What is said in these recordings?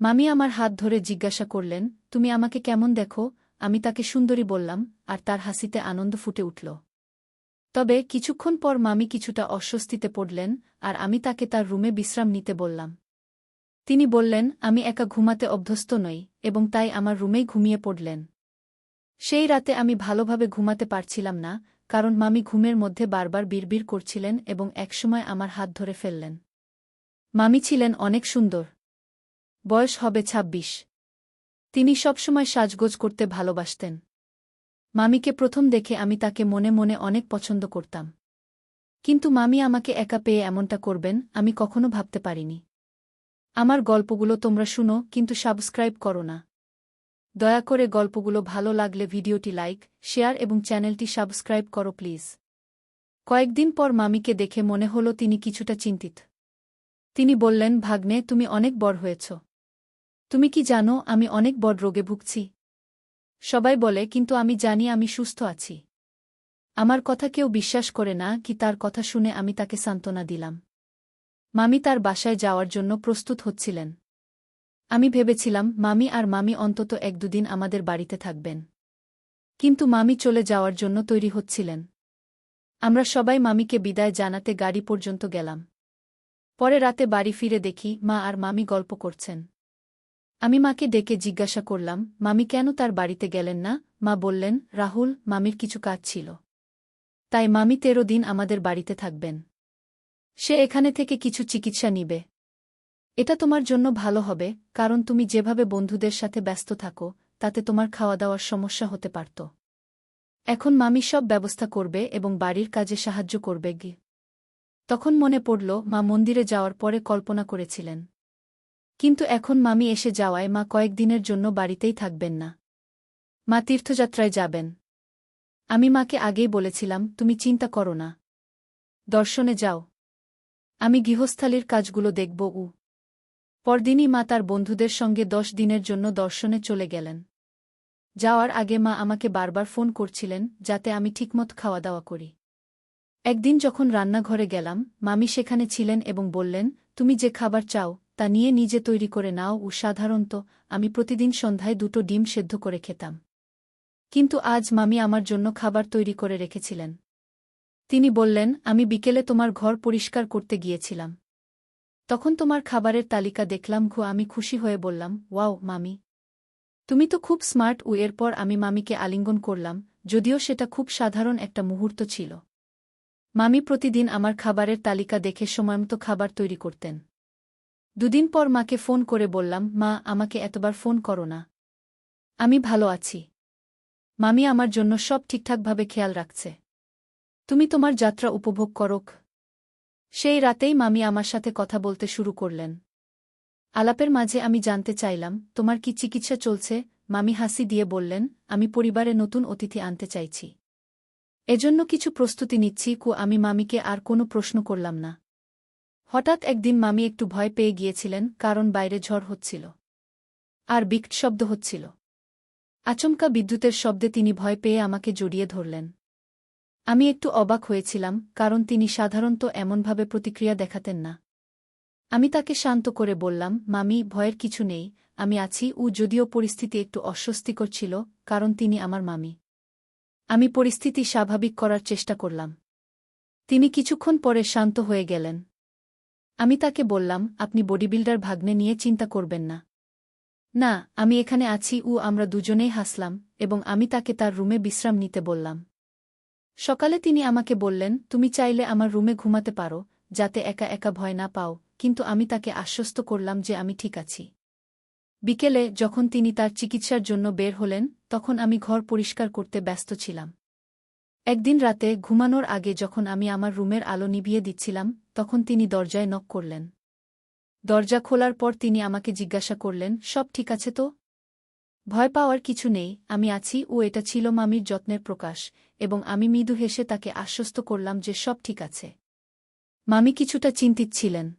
মামি আমার হাত ধরে জিজ্ঞাসা করলেন, তুমি আমাকে কেমন দেখো? আমি তাকে সুন্দরী বললাম, আর তার হাসিতে আনন্দ ফুটে উঠল। তবে কিছুক্ষণ পর মামি কিছুটা অস্বস্তিতে পড়লেন, আর আমি তাকে তার রুমে বিশ্রাম নিতে বললাম। তিনি বললেন, আমি একা ঘুমাতে অভ্যস্ত নই, এবং তাই আমার রুমেই ঘুমিয়ে পড়লেন। সেই রাতে আমি ভালোভাবে ঘুমাতে পারছিলাম না, কারণ মামি ঘুমের মধ্যে বারবার বিড়বিড় করছিলেন এবং একসময় আমার হাত ধরে ফেললেন। মামি ছিলেন অনেক সুন্দর। বয়স হবে ২৬ তিনি সবসময় সাজগোজ করতে ভালোবাসতেন। মামিকে প্রথম দেখে আমি তাকে মনে মনে অনেক পছন্দ করতাম। কিন্তু মামি আমাকে একা পেয়ে এমনটা করবেন আমি কখনো ভাবতে পারিনি। আমার গল্পগুলো তোমরা শুনো, কিন্তু সাবস্ক্রাইব করো না। দয়া করে গল্পগুলো ভালো লাগলে ভিডিওটি লাইক, শেয়ার এবং চ্যানেলটি সাবস্ক্রাইব করো প্লিজ। কয়েকদিন পর মামিকে দেখে মনে হলো তিনি কিছুটা চিন্তিত। তিনি বললেন, ভাগ্নে, তুমি অনেক বড় হয়েছ। তুমি কি জানো আমি অনেক বড় রোগে ভুগছি? সবাই বলে, কিন্তু আমি জানি আমি সুস্থ আছি। আমার কথা কেউ বিশ্বাস করে না কি তার কথা শুনে আমি তাকে সান্ত্বনা দিলাম। মামি তার বাসায় যাওয়ার জন্য প্রস্তুত হচ্ছিলেন। আমি ভেবেছিলাম, মামি আর মামি অন্তত এক দুদিন আমাদের বাড়িতে থাকবেন। কিন্তু মামি চলে যাওয়ার জন্য তৈরি হচ্ছিলেন। আমরা সবাই মামিকে বিদায় জানাতে গাড়ি পর্যন্ত গেলাম। পরে রাতে বাড়ি ফিরে দেখি মা আর মামি গল্প করছেন। আমি মাকে ডেকে জিজ্ঞাসা করলাম, মামি কেন তার বাড়িতে গেলেন না? মা বললেন, রাহুল, মামির কিছু কাজ ছিল। তাই মামি তেরো দিন আমাদের বাড়িতে থাকবেন। সে এখানে থেকে কিছু চিকিৎসা নিবে। এটা তোমার জন্য ভালো হবে, কারণ তুমি যেভাবে বন্ধুদের সাথে ব্যস্ত থাকো, তাতে তোমার খাওয়া দাওয়ার সমস্যা হতে পারত। এখন মামি সব ব্যবস্থা করবে এবং বাড়ির কাজে সাহায্য করবে গি। তখন মনে পড়ল, মা মন্দিরে যাওয়ার পরে কল্পনা করেছিলেন। কিন্তু এখন মামি এসে যাওয়ায় মা কয়েকদিনের জন্য বাড়িতেই থাকবেন না। মা তীর্থযাত্রায় যাবেন। আমি মাকে আগেই বলেছিলাম, তুমি চিন্তা করো না। দর্শনে যাও। আমি গৃহস্থালির কাজগুলো দেখব, উ। পরদিনই মা তার বন্ধুদের সঙ্গে দশ দিনের জন্য দর্শনে চলে গেলেন। যাওয়ার আগে মা আমাকে বারবার ফোন করছিলেন, যাতে আমি ঠিকমত খাওয়া দাওয়া করি। একদিন যখন রান্নাঘরে গেলাম, মামি সেখানে ছিলেন এবং বললেন, তুমি যে খাবার চাও তা নিয়ে নিজে তৈরি করে নাও ও সাধারণত আমি প্রতিদিন সন্ধ্যায় দুটো ডিম সেদ্ধ করে খেতাম। কিন্তু আজ মামি আমার জন্য খাবার তৈরি করে রেখেছিলেন। তিনি বললেন, আমি বিকেলে তোমার ঘর পরিষ্কার করতে গিয়েছিলাম। তখন তোমার খাবারের তালিকা দেখলাম ঘু, আমি খুশি হয়ে বললাম, ওয়াও, মামি। তুমি তো খুব স্মার্ট ও এরপর আমি মামিকে আলিঙ্গন করলাম, যদিও সেটা খুব সাধারণ একটা মুহূর্ত ছিল। মামি প্রতিদিন আমার খাবারের তালিকা দেখে সময়মতো খাবার তৈরি করতেন। দুদিন পর মাকে ফোন করে বললাম, মা, আমাকে এতবার ফোন করো না। আমি ভালো আছি। মামি আমার জন্য সব ঠিকঠাকভাবে খেয়াল রাখছে। তুমি তোমার যাত্রা উপভোগ করক সেই রাতেই মামি আমার সাথে কথা বলতে শুরু করলেন। আলাপের মাঝে আমি জানতে চাইলাম, তোমার কি চিকিৎসা চলছে? মামি হাসি দিয়ে বললেন, আমি পরিবারে নতুন অতিথি আনতে চাইছি। এজন্য কিছু প্রস্তুতি নিচ্ছি কু, আমি মামিকে আর কোনো প্রশ্ন করলাম না। হঠাৎ একদিন মামি একটু ভয় পেয়ে গিয়েছিলেন, কারণ বাইরে ঝড় হচ্ছিল। আর বিক্ট শব্দ হচ্ছিল। আচমকা বিদ্যুতের শব্দে তিনি ভয় পেয়ে আমাকে জড়িয়ে ধরলেন। আমি একটু অবাক হয়েছিলাম, কারণ তিনি সাধারণত এমনভাবে প্রতিক্রিয়া দেখাতেন না। আমি তাকে শান্ত করে বললাম, মামি, ভয়ের কিছু নেই, আমি আছি, ও যদিও পরিস্থিতি একটু অস্বস্তিকর ছিল, কারণ তিনি আমার মামি। আমি পরিস্থিতি স্বাভাবিক করার চেষ্টা করলাম। তিনি কিছুক্ষণ পরে শান্ত হয়ে গেলেন। আমি তাকে বললাম, আপনি বডিবিল্ডার ভাগ্নে নিয়ে চিন্তা করবেন না। না, আমি এখানে আছি ও আমরা দুজনেই হাসলাম, এবং আমি তাকে তার রুমে বিশ্রাম নিতে বললাম। সকালে তিনি আমাকে বললেন, তুমি চাইলে আমার রুমে ঘুমাতে পারো, যাতে একা একা ভয় না পাও, কিন্তু আমি তাকে আশ্বস্ত করলাম যে আমি ঠিক আছি। বিকেলে, যখন তিনি তার চিকিৎসার জন্য বের হলেন, তখন আমি ঘর পরিষ্কার করতে ব্যস্ত ছিলাম। একদিন রাতে ঘুমানোর আগে যখন আমি আমার রুমের আলো নিভিয়ে দিচ্ছিলাম, তখন তিনি দরজায় নক করলেন। দরজা খোলার পর তিনি আমাকে জিজ্ঞাসা করলেন, সব ঠিক আছে তো? ভয় পাওয়ার কিছু নেই, আমি আছি, ও এটা ছিল মামির যত্নের প্রকাশ, এবং আমি মৃদু হেসে তাকে আশ্বস্ত করলাম যে সব ঠিক আছে। মামি কিছুটা চিন্তিত ছিলেন।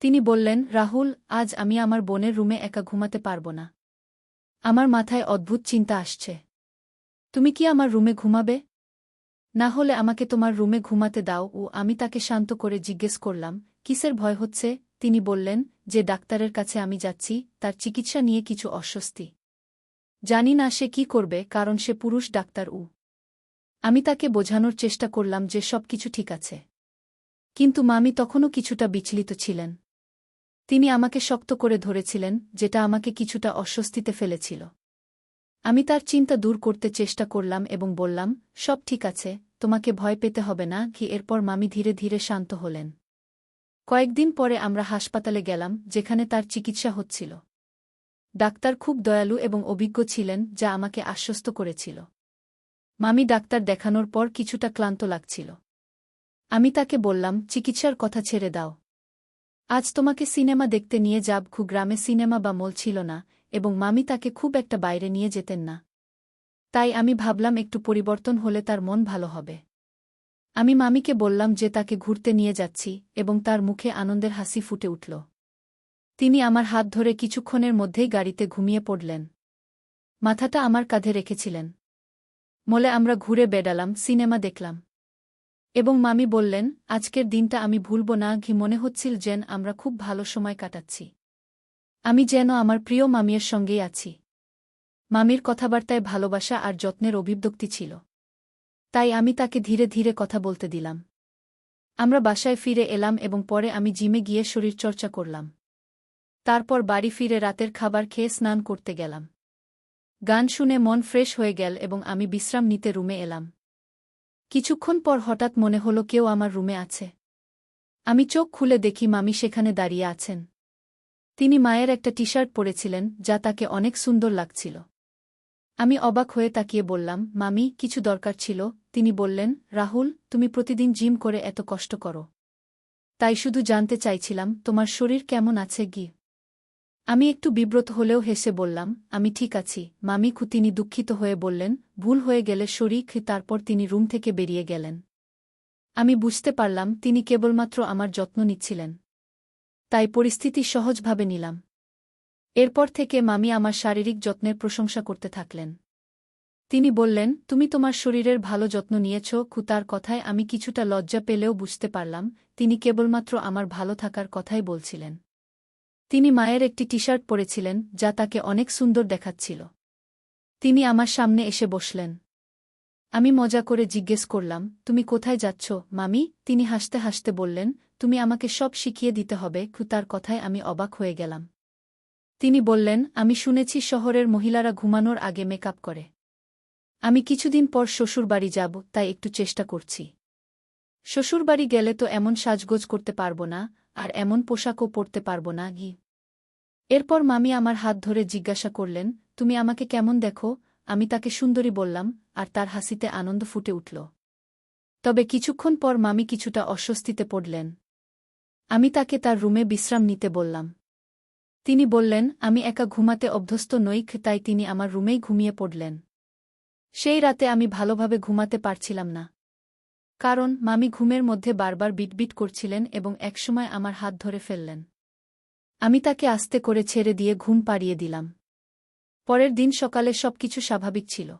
তিনি বললেন, রাহুল, আজ আমি আমার বোনের রুমে একা ঘুমাতে পারব না। আমার মাথায় অদ্ভুত চিন্তা আসছে। তুমি কি আমার রুমে ঘুমাবে? না হলে আমাকে তোমার রুমে ঘুমাতে দাও ও আমি তাকে শান্ত করে জিজ্ঞেস করলাম, কিসের ভয় হচ্ছে? তিনি বললেন, যে ডাক্তারের কাছে আমি যাচ্ছি, তার চিকিৎসা নিয়ে কিছু অস্বস্তি। জানি না সে কি করবে, কারণ সে পুরুষ ডাক্তার উ। আমি তাকে বোঝানোর চেষ্টা করলাম যে সব কিছু ঠিক আছে। কিন্তু মামি তখনও কিছুটা বিচলিত ছিলেন। তিনি আমাকে শক্ত করে ধরেছিলেন, যেটা আমাকে কিছুটা অস্বস্তিতে ফেলেছিল। আমি তার চিন্তা দূর করতে চেষ্টা করলাম এবং বললাম, সব ঠিক আছে, তোমাকে ভয় পেতে হবে না কি এরপর মামি ধীরে ধীরে শান্ত হলেন। কয়েকদিন পরে আমরা হাসপাতালে গেলাম, যেখানে তার চিকিৎসা হচ্ছিল। ডাক্তার খুব দয়ালু এবং অভিজ্ঞ ছিলেন, যা আমাকে আশ্বস্ত করেছিল। মামি ডাক্তার দেখানোর পর কিছুটা ক্লান্ত লাগছিল। আমি তাকে বললাম, চিকিৎসার কথা ছেড়ে দাও। আজ তোমাকে সিনেমা দেখতে নিয়ে যাব খু গ্রামে সিনেমা বা মল ছিল না এবং মামি তাকে খুব একটা বাইরে নিয়ে যেতেন না। তাই আমি ভাবলাম একটু পরিবর্তন হলে তার মন ভালো হবে। আমি মামিকে বললাম যে তাকে ঘুরতে নিয়ে যাচ্ছি এবং তার মুখে আনন্দের হাসি ফুটে উঠল। তিনি আমার হাত ধরে কিছুক্ষণের মধ্যেই গাড়িতে ঘুমিয়ে পড়লেন। মাথাটা আমার কাঁধে রেখেছিলেন। মলে আমরা ঘুরে বেড়ালাম, সিনেমা দেখলাম। এবং মামি বললেন, আজকের দিনটা আমি ভুলব না, ঘি মনে হচ্ছিল যেন আমরা খুব ভালো সময় কাটাচ্ছি। আমি যেন আমার প্রিয় মামিয়ের সঙ্গেই আছি। মামির কথাবার্তায় ভালোবাসা আর যত্নের অভিব্যক্তি ছিল। তাই আমি তাকে ধীরে ধীরে কথা বলতে দিলাম। আমরা বাসায় ফিরে এলাম এবং পরে আমি জিমে গিয়ে শরীরচর্চা করলাম। তারপর বাড়ি ফিরে রাতের খাবার খেয়ে স্নান করতে গেলাম। গান শুনে মন ফ্রেশ হয়ে গেল এবং আমি বিশ্রাম নিতে রুমে এলাম। কিছুক্ষণ পর হঠাৎ মনে হল কেউ আমার রুমে আছে। আমি চোখ খুলে দেখি মামি সেখানে দাঁড়িয়ে আছেন। তিনি মায়ের একটা টি শার্ট পরেছিলেন, যা তাকে অনেক সুন্দর লাগছিল। আমি অবাক হয়ে তাকিয়ে বললাম, মামি, কিছু দরকার ছিল। তিনি বললেন, রাহুল, তুমি প্রতিদিন জিম করে এত কষ্ট করো। তাই শুধু জানতে চাইছিলাম, তোমার শরীর কেমন আছে গি? আমি একটু বিব্রত হলেও হেসে বললাম, আমি ঠিক আছি। মামি খু তিনি দুঃখিত হয়ে বললেন, ভুল হয়ে গেলে শরীর তারপর তিনি রুম থেকে বেরিয়ে গেলেন। আমি বুঝতে পারলাম, তিনি কেবলমাত্র আমার যত্ন নিচ্ছিলেন। তাই পরিস্থিতি সহজভাবে নিলাম। এরপর থেকে মামি আমার শারীরিক যত্নের প্রশংসা করতে থাকলেন। তিনি বললেন, তুমি তোমার শরীরের ভালো যত্ন নিয়েছ তার কথায় আমি কিছুটা লজ্জা পেলেও বুঝতে পারলাম, তিনি কেবলমাত্র আমার ভালো থাকার কথাই বলছিলেন। তিনি মায়ের একটি টি শার্ট পরেছিলেন, যা তাকে অনেক সুন্দর দেখাচ্ছিল। তিনি আমার সামনে এসে বসলেন। আমি মজা করে জিজ্ঞেস করলাম, তুমি কোথায় যাচ্ছ? মামি, তিনি হাসতে হাসতে বললেন তুমি আমাকে সব শিখিয়ে দিতে হবে তার কথায় আমি অবাক হয়ে গেলাম। তিনি বললেন, আমি শুনেছি শহরের মহিলারা ঘুমানোর আগে মেকআপ করে। আমি কিছুদিন পর শ্বশুরবাড়ি যাব, তাই একটু চেষ্টা করছি। শ্বশুরবাড়ি গেলে তো এমন সাজগোজ করতে পারব না, আর এমন পোশাকও পরতে পারব না গি এরপর মামি আমার হাত ধরে জিজ্ঞাসা করলেন, তুমি আমাকে কেমন দেখো? আমি তাকে সুন্দরী বললাম, আর তার হাসিতে আনন্দ ফুটে উঠল। তবে কিছুক্ষণ পর মামি কিছুটা অস্বস্তিতে পড়লেন। আমি তাকে তার রুমে বিশ্রাম নিতে বললাম। তিনি বললেন, আমি একা ঘুমাতে অভ্যস্ত নই, তাই তিনি আমার রুমেই ঘুমিয়ে পড়লেন। সেই রাতে আমি ভালোভাবে ঘুমাতে পারছিলাম না। কারণ, মামি ঘুমের মধ্যে বারবার বিটবিট করছিলেন এবং একসময় আমার হাত ধরে ফেললেন। আমি তাকে আস্তে করে ছেড়ে দিয়ে ঘুম পাড়িয়ে দিলাম। পরের দিন সকালে সবকিছু স্বাভাবিক ছিল।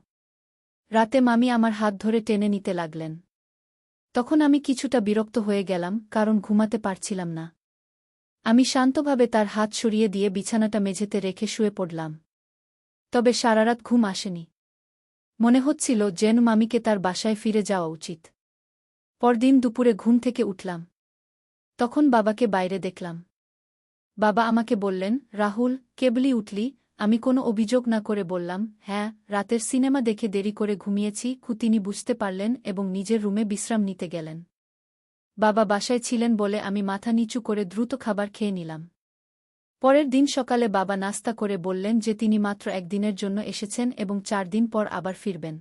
রাতে মামি আমার হাত ধরে টেনে নিতে লাগলেন। তখন আমি কিছুটা বিরক্ত হয়ে গেলাম, কারণ ঘুমাতে পারছিলাম না। আমি শান্তভাবে তার হাত সরিয়ে দিয়ে বিছানাটা মেঝেতে রেখে শুয়ে পড়লাম। তবে সারারাত ঘুম আসেনি। মনে হচ্ছিল যেন মামিকে তার বাসায় ফিরে যাওয়া উচিত। পরদিন দুপুরে ঘুম থেকে উঠলাম। তখন বাবাকে বাইরে দেখলাম। বাবা আমাকে বললেন, রাহুল, কেবলি উঠলি? আমি কোনো অভিযোগ না করে বললাম হ্যাঁ রাতের সিনেমা দেখে দেরি করে ঘুমিয়েছি তিনি বুঝতে পারলেন এবং নিজের রুমে বিশ্রাম নিতে গেলেন। বাবা বাসায় ছিলেন বলে আমি মাথা নিচু করে দ্রুত খাবার খেয়ে নিলাম। পরের দিন সকালে বাবা নাস্তা করে বললেন যে তিনি মাত্র একদিনের জন্য এসেছেন এবং চার দিন পর আবার ফিরবেন।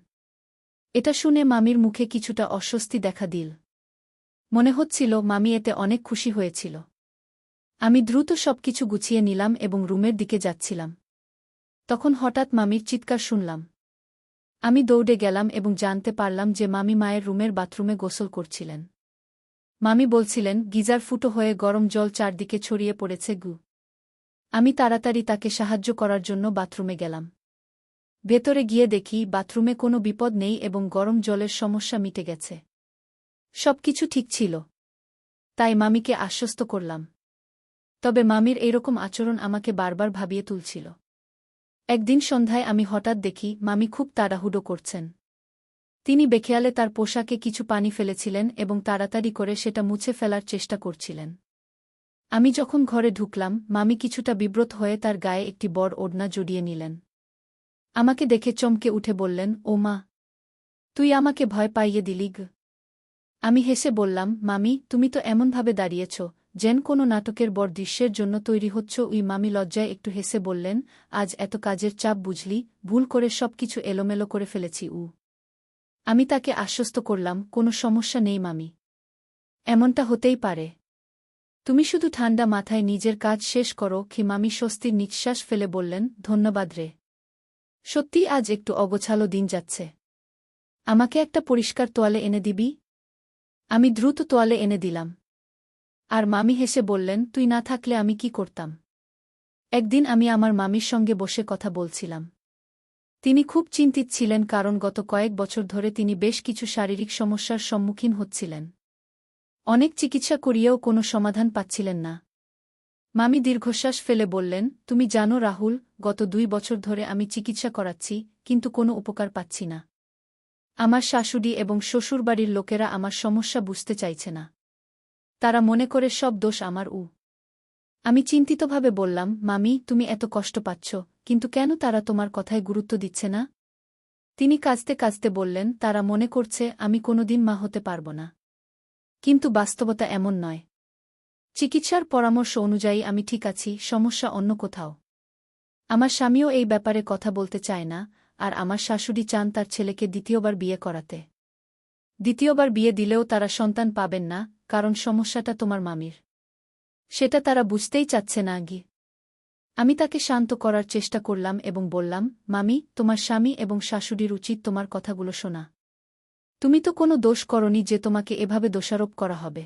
এটা শুনে মামির মুখে কিছুটা অস্বস্তি দেখা দিল। মনে হচ্ছিল মামি এতে অনেক খুশি হয়েছিল। আমি দ্রুত সবকিছু গুছিয়ে নিলাম এবং রুমের দিকে যাচ্ছিলাম। তখন হঠাৎ মামির চিৎকার শুনলাম। আমি দৌড়ে গেলাম এবং জানতে পারলাম যে মামি মায়ের রুমের বাথরুমে গোসল করছিলেন। মামি বলছিলেন, গিজার ফুটো হয়ে গরম জল চারদিকে ছড়িয়ে পড়েছে গু। আমি তাড়াতাড়ি তাকে সাহায্য করার জন্য বাথরুমে গেলাম। ভেতরে গিয়ে দেখি বাথরুমে কোনো বিপদ নেই এবং গরম জলের সমস্যা মিটে গেছে। সবকিছু ঠিক ছিল। তাই মামিকে আশ্বস্ত করলাম। তবে মামির এইরকম আচরণ আমাকে বারবার ভাবিয়ে তুলছিল। একদিন সন্ধ্যায় আমি হঠাৎ দেখি মামি খুব তাড়াহুডো করছেন। তিনি বেখেয়ালে তার পোশাকে কিছু পানি ফেলেছিলেন এবং তাড়াতাড়ি করে সেটা মুছে ফেলার চেষ্টা করছিলেন। আমি যখন ঘরে ঢুকলাম, মামি কিছুটা বিব্রত হয়ে তার গায়ে একটি বড় ওড়না জড়িয়ে নিলেন। আমাকে দেখে চমকে উঠে বললেন, ও মা, তুই আমাকে ভয় পাইয়ে দিলি গ। আমি হেসে বললাম, মামি, তুমি তো এমনভাবে দাঁড়িয়েছ যেন কোনো নাটকের বড় দৃশ্যের জন্য তৈরি হচ্ছ। উই মামি লজ্জায় একটু হেসে বললেন, আজ এত কাজের চাপ বুঝলি, ভুল করে সব কিছু এলোমেলো করে ফেলেছি, উ। আমি তাকে আশ্বস্ত করলাম, কোনো সমস্যা নেই মামি। এমনটা হতেই পারে। তুমি শুধু ঠান্ডা মাথায় নিজের কাজ শেষ করো কি মামি স্বস্তির নিঃশ্বাস ফেলে বললেন, ধন্যবাদ রে। সত্যি আজ একটু অগোছালো দিন যাচ্ছে। আমাকে একটা পরিষ্কার তোয়ালে এনে দিবি? আমি দ্রুত তোয়ালে এনে দিলাম। আর মামি হেসে বললেন, তুই না থাকলে আমি কি করতাম? একদিন আমি আমার মামির সঙ্গে বসে কথা বলছিলাম। তিনি খুব চিন্তিত ছিলেন কারণ গত কয়েক বছর ধরে তিনি বেশ কিছু শারীরিক সমস্যার সম্মুখীন হচ্ছিলেন। অনেক চিকিৎসা করিয়েও কোনো সমাধান পাচ্ছিলেন না। মামি দীর্ঘশ্বাস ফেলে বললেন, তুমি জানো রাহুল, গত দুই বছর ধরে আমি চিকিৎসা করাচ্ছি, কিন্তু কোনো উপকার পাচ্ছি না। আমার শাশুড়ি এবং শ্বশুরবাড়ির লোকেরা আমার সমস্যা বুঝতে চাইছে না। তারা মনে করে সব দোষ আমার উ। আমি চিন্তিতভাবে বললাম, মামি, তুমি এত কষ্ট পাচ্ছ, কিন্তু কেন তারা তোমার কথায় গুরুত্ব দিচ্ছে না? তিনি কাঁচতে কাঁচতে বললেন, তারা মনে করছে আমি কোনোদিন মা হতে পারব না। কিন্তু বাস্তবতা এমন নয়। চিকিৎসার পরামর্শ অনুযায়ী আমি ঠিক আছি, সমস্যা অন্য কোথাও। আমার স্বামীও এই ব্যাপারে কথা বলতে চায় না, আর আমার শাশুড়ি চান তার ছেলেকে দ্বিতীয়বার বিয়ে করাতে। দ্বিতীয়বার বিয়ে দিলেও তারা সন্তান পাবেন না কারণ সমস্যাটা তোমার মামির। সেটা তারা বুঝতেই চাচ্ছে না গি আমি তাকে শান্ত করার চেষ্টা করলাম এবং বললাম, মামি, তোমার স্বামী এবং শাশুড়ির উচিত তোমার কথাগুলো শোনা। তুমি তো কোনো দোষ করনি যে তোমাকে এভাবে দোষারোপ করা হবে।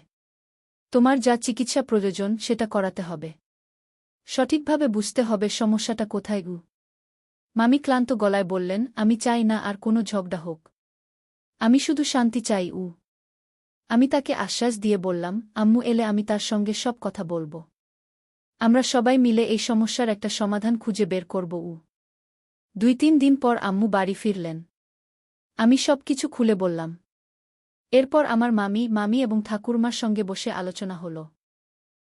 তোমার যা চিকিৎসা প্রয়োজন সেটা করাতে হবে। সঠিকভাবে বুঝতে হবে সমস্যাটা কোথায় গু। মামি ক্লান্ত গলায় বললেন, আমি চাই না আর কোনো ঝগড়া হোক। আমি শুধু শান্তি চাই, উ। আমি তাকে আশ্বাস দিয়ে বললাম, আম্মু, এলে আমি তার সঙ্গে সব কথা বলব। আমরা সবাই মিলে এই সমস্যার একটা সমাধান খুঁজে বের করব, উ। দুই তিন দিন পর আম্মু বাড়ি ফিরলেন। আমি সব কিছু খুলে বললাম। এরপর আমার মামি মামি এবং ঠাকুরমার সঙ্গে বসে আলোচনা হল।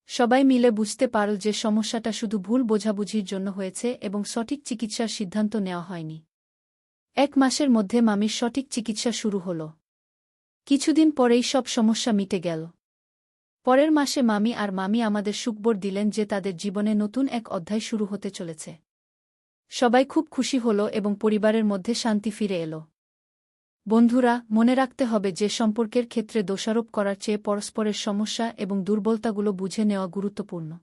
সবাই মিলে বুঝতে পারল যে সমস্যাটা শুধু ভুল বোঝাবুঝির জন্য হয়েছে এবং সঠিক চিকিৎসার সিদ্ধান্ত নেওয়া হয়নি। এক মাসের মধ্যে মামির সঠিক চিকিৎসা শুরু হল। কিছুদিন পরেই সব সমস্যা মিটে গেল। পরের মাসে মামি আর মামি আমাদের সুকবর দিলেন যে তাদের জীবনে নতুন এক অধ্যায় শুরু হতে চলেছে। সবাই খুব খুশি হল এবং পরিবারের মধ্যে শান্তি ফিরে এলো। বন্ধুরা, মনে রাখতে হবে যে সম্পর্কের ক্ষেত্রে দোষারোপ করার চেয়ে পরস্পরের সমস্যা এবং দুর্বলতাগুলো বুঝে নেওয়া গুরুত্বপূর্ণ।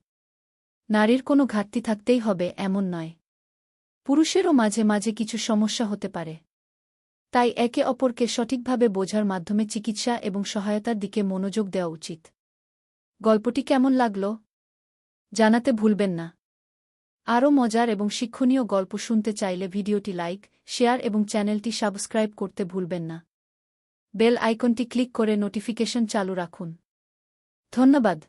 নারীর কোনো ঘাটতি থাকতেই হবে, এমন নয়। পুরুষেরও মাঝে মাঝে কিছু সমস্যা হতে পারে। তাই একে অপরকে সঠিকভাবে বোঝার মাধ্যমে চিকিৎসা এবং সহায়তার দিকে মনোযোগ দেওয়া উচিত। গল্পটি কেমন লাগল? জানাতে ভুলবেন না। আরও মজার এবং শিক্ষণীয় গল্প শুনতে চাইলে ভিডিওটি লাইক, শেয়ার এবং চ্যানেলটি সাবস্ক্রাইব করতে ভুলবেন না। বেল আইকনটি ক্লিক করে নোটিফিকেশন চালু রাখুন। ধন্যবাদ।